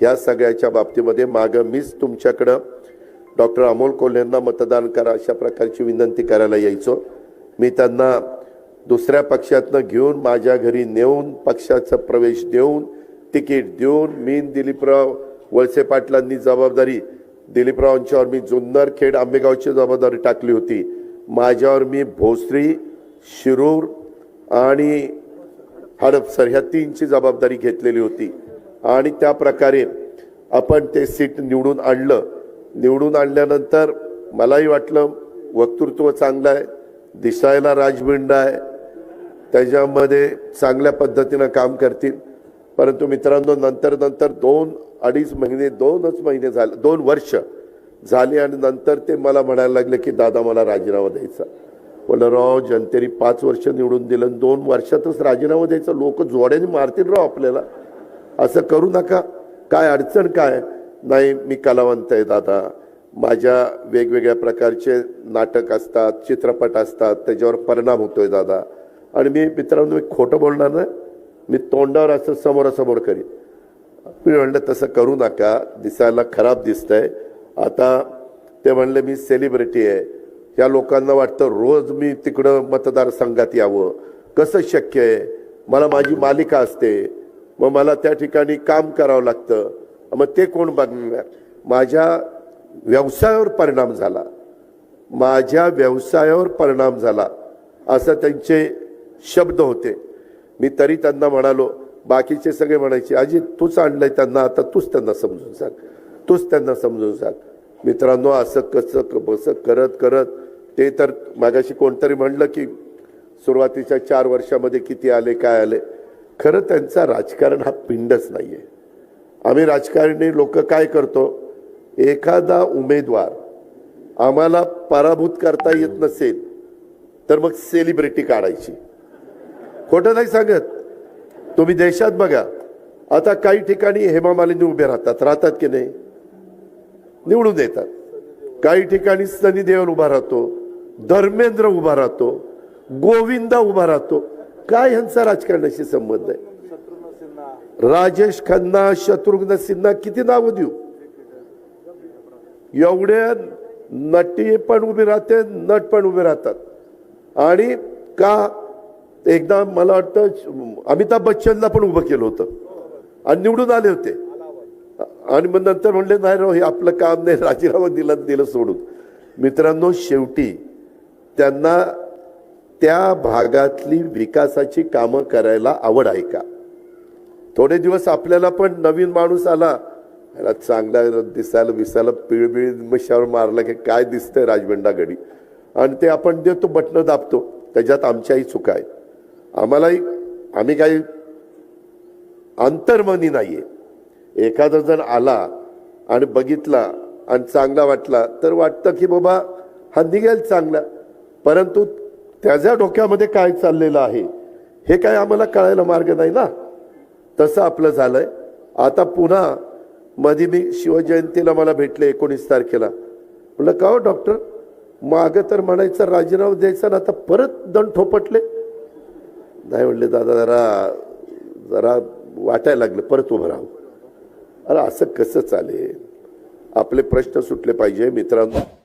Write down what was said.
ह्या सगळ्याच्या बाबतीमध्ये मागं मीच तुमच्याकडं डॉक्टर अमोल कोल्हेंना मतदान करा अशा प्रकारची विनंती करायला यायचो. मी त्यांना दुसऱ्या पक्षातनं घेऊन माझ्या घरी नेऊन पक्षाचा प्रवेश देऊन तिकीट देऊन मी दिलीपराव वळसे पाटलांनी जबाबदारी दिलीपरावांच्यावर मी जुन्नर खेड आंबेगावची जबाबदारी टाकली होती. माझ्यावर मी भोसरी शिरूर आणि हडपसर ह्या तीनची जबाबदारी घेतलेली होती. आणि त्या प्रकारे आपण ते सीट निवडून आणलं. निवडून आणल्यानंतर मलाही वाटलं वक्तृत्व चांगलं आहे दिसायला राजबिंड आहे त्याच्यामध्ये चांगल्या पद्धतीनं काम करतील. परंतु मित्रांनो नंतर नंतर दोन अडीच महिने दोनच महिने झाले दोन वर्ष झाले आणि नंतर ते मला म्हणायला लागले की दादा मला राजीनामा द्यायचा. म्हणलं राव जनतेने पाच वर्ष निवडून दिलं आणि दोन वर्षातच राजीनामा द्यायचा. लोक जोड्याने मारतील राव आपल्याला. असं करू नका. काय अडचण काय? नाही मी कलावंत आहे दादा. माझ्या वेगवेगळ्या प्रकारचे नाटक असतात चित्रपट असतात त्याच्यावर परिणाम होतोय दादा. आणि मी मित्रांनो मी खोटं बोलणार नाही. मी तोंडावर असं समोरासमोर करीन. मी म्हणलं तसं करू नका. दिसायला खराब दिसतंय. आता ते म्हणले मी सेलिब्रिटी आहे. या लोकांना वाटतं रोज मी तिकडं मतदारसंघात यावं. कसं शक्य आहे? मला माझी मालिका असते. मग मला त्या ठिकाणी काम करावं लागतं. मग ते कोण बघणार? माझ्या व्यवसायावर परिणाम झाला. माझ्या व्यवसायावर परिणाम झाला. असं त्यांचे शब्द होते. मी तरी त्यांना म्हणालो बाकीचे सगळे म्हणायचे अजित तूच आणलंय त्यांना आता तूच त्यांना समजून सांग. तूच त्यांना समजून सांग. मित्रांनो असं कसं क- बसं करत करत ते तर मागाशी कोणतरी म्हणलं की सुरुवातीच्या चार वर्षामध्ये किती आले काय आले. खरं त्यांचा राजकारण हा पिंडच नाही आहे आम्ही राजकारणी लोक काय करतो? एखादा उमेदवार आम्हाला पराभूत करता येत नसेल तर मग सेलिब्रिटी काढायची. खोटं नाही सांगत. तुम्ही देशात बघा. आता काही ठिकाणी हेमा मालिनी उभे राहतात. राहतात की नाही? निवडून येतात. काही ठिकाणी सनी देवल उभा राहतो धर्मेंद्र उभा राहतो गोविंदा उभा राहतो. काय ह्यांचा राजकारणाशी संबंध आहे? राजेश खन्ना शत्रुघ्न सिन्हा किती नावं देऊ? एवढ्या नटी पण उभे राहते नट पण उभे राहतात. आणि का एकदा मला वाटतं अमिताभ बच्चनला पण उभं केलं होतं. आणि निवडून आले होते. आणि मग नंतर म्हणले नाही राव हे आपलं काम नाही राजीनामा दिला दिलं सोडून. मित्रांनो शेवटी त्यांना त्या भागातली विकासाची कामं करायला आवड आहे का? थोडे दिवस आपल्याला पण नवीन माणूस आला. याला चांगला दिसायला विसायला पिळबिळ मशावर मारला की काय दिसतंय राजबंडा गडी. आणि ते आपण देतो बटणं दाबतो. त्याच्यात आमच्याही चुका आहे आम्हालाही आम्ही काही अंतर्मनी नाहीये. एखादा जण आला आणि बघितला आणि चांगला वाटला तर वाटतं की बाबा हा निघेल चांगला. परंतु त्याच्या डोक्यामध्ये काय चाललेलं आहे हे काय आम्हाला कळायला मार्ग नाही ना? तसं आपलं झालंय. आता पुन्हा मध्ये मी शिवजयंतीला मला भेटले एकोणीस तारखेला. म्हटलं का हो डॉक्टर? मागं तर म्हणायचं राजीनामा द्यायचा ना आता परत दंड ठोपटले. नाही म्हणले दादा जरा जरा वाटायला लागलं परत उभं राहू. अरे असं कसं चालेल? आपले प्रश्न सुटले पाहिजे मित्रांनो.